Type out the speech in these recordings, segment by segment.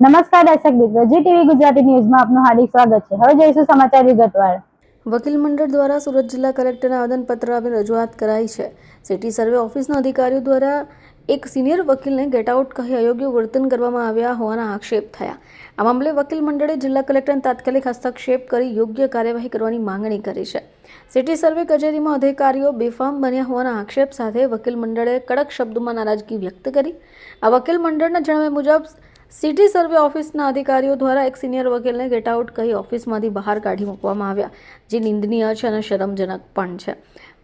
નમસ્કાર દર્શક મિત્રો, જી ટીવી ગુજરાતી ન્યૂઝમાં આપનું હાર્દિક સ્વાગત છે. હવે જોઈશું સમાચાર વિગતવાર વકીલ મંડળ દ્વારા સુરત જિલ્લા કલેક્ટરને આવેદનપત્ર આપી રજૂઆત કરાઈ છે. સિટી સર્વે ઓફિસના અધિકારીઓ દ્વારા એક સિનિયર વકીલને ગેટ આઉટ કહી અયોગ્ય વર્તન કરવામાં આવ્યા હોવાના આક્ષેપ થયા. આ મામલે વકીલ મંડળે જિલ્લા કલેક્ટરને તાત્કાલિક હસ્તક્ષેપ કરી યોગ્ય કાર્યવાહી કરવાની માંગણી કરી છે. સિટી સર્વે કચેરીમાં અધિકારીઓ બેફામ બન્યા હોવાના આક્ષેપ સાથે વકીલ મંડળે કડક શબ્દોમાં નારાજગી વ્યક્ત કરી. આ વકીલ મંડળના જણાવ્યા મુજબ સિટી સર્વે ઓફિસના અધિકારીઓ દ્વારા એક સિનિયર વકીલને ગેટ આઉટ કહી ઓફિસમાંથી બહાર કાઢી મૂકવામાં આવ્યા, જે નિંદનીય છે અને શરમજનક પણ છે.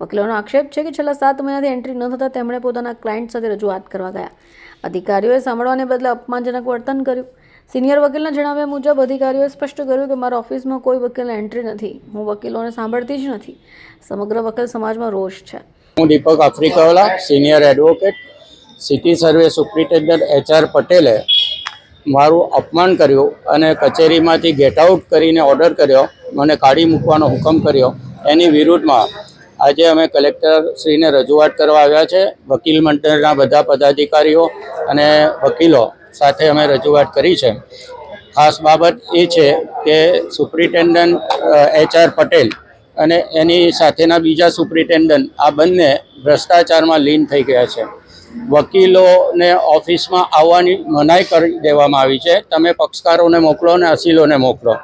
વકીલોનો આક્ષેપ છે કે છેલ્લા સાત મહિનાથી એન્ટ્રી ન થતાં તેમણે પોતાના ક્લાયન્ટ સાથે રજૂઆત કરવા ગયા. અધિકારીઓએ સાંભળવાને બદલે અપમાનજનક વર્તન કર્યું. સિનિયર વકીલના જણાવ્યા મુજબ, અધિકારીઓએ સ્પષ્ટ કર્યું કે મારા ઓફિસમાં કોઈ વકીલને એન્ટ્રી નથી. હું વકીલોને સાંભળતી જ નથી. સમગ્ર વકીલ સમાજમાં રોષ છે. હું Deepak Africawala, senior advocate, city survey superintendent H R પટેલે મારું અપમાન કર્યું અને કચેરીમાંથી ગેટ આઉટ કરીને ઓર્ડર કર્યો, મને કાઢી મૂકવાનો હુકમ કર્યો. એની વિરુદ્ધમાં આજે અમે કલેક્ટર શ્રીને રજૂઆત કરવા આવ્યા છે. વકીલ મંડળના બધા પદાધિકારીઓ અને વકીલો સાથે અમે રજૂઆત કરી છે. ખાસ બાબત એ છે કે સુપ્રિન્ટેન્ડન્ટ એચઆર પટેલ અને એની સાથેના બીજા સુપ્રિન્ટેન્ડન્ટ આ બંને ભ્રષ્ટાચારમાં લીન થઈ ગયા છે. વકીલોને ઓફિસમાં આવવાની મનાઈ કરી દેવામાં આવી છે. તમે પક્ષકારોને મોકલો અને અસીલોને મોકલો.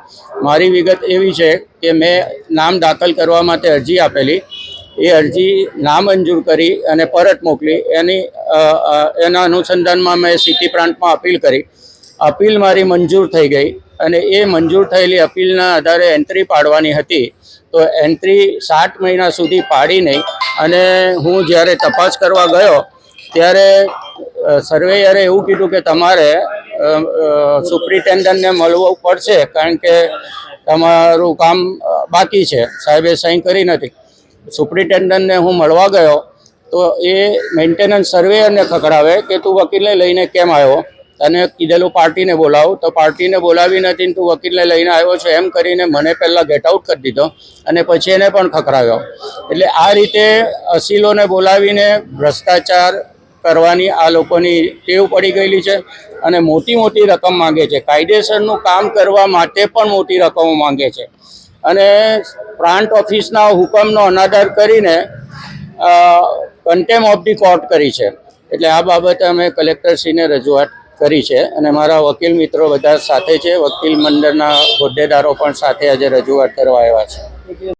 મારી વિગત એવી છે કે મેં નામ દાખલ કરવા માટે અરજી આપેલી. એ અરજી નામંજૂર કરી અને પરત મોકલી. એની એના અનુસંધાનમાં મેં સિટી પ્રાંતમાં અપીલ કરી. અપીલ મારી મંજૂર થઈ ગઈ અને એ મંજૂર થયેલી અપીલના આધારે એન્ટ્રી પાડવાની હતી. તો એન્ટ્રી સાત મહિના સુધી પાડી નહીં અને હું જ્યારે તપાસ કરવા ગયો ત્યારે સર્વેયરે એવું કીધું કે તમારે સુપ્રિન્ટેન્ડન્ટને મળવું પડશે કારણ કે તમારું કામ બાકી છે. સાહેબે સહી કરી નથી. સુપ્રિન્ટેન્ડન્ટને હું મળવા ગયો તો એ મેન્ટેનન્સ સર્વેયરને ખકડાવે કે તું વકીલને લઈને કેમ આવ્યો? તને કીધેલું પાર્ટીને બોલાવું. તો પાર્ટીને બોલાવી નથી તું વકીલને લઈને આવ્યો છે એમ કરીને મને પહેલાં ગેટ આઉટ કરી દીધો અને પછી એને પણ ખખડાવ્યો એટલે આ રીતે અસીલોને બોલાવીને ભ્રષ્ટાચાર કરવાની આ લોકોની ટેવ પડી ગયેલી છે અને મોટી મોટી રકમ માંગે છે. કાયદેસરનું કામ કરવા માટે પણ મોટી રકમો માંગે છે. અને પ્રાંત ઓફિસના હુકમનો અનાદર કરીને કન્ટેમ ઓફ ધી કોર્ટ કરી છે. એટલે આ બાબતે અમે કલેક્ટરશ્રીને રજૂઆત કરી છે અને મારા વકીલ મિત્રો બધા સાથે છે. વકીલ મંડળના હોદ્દેદારો પણ સાથે આજે રજૂઆત કરવા આવ્યા છે.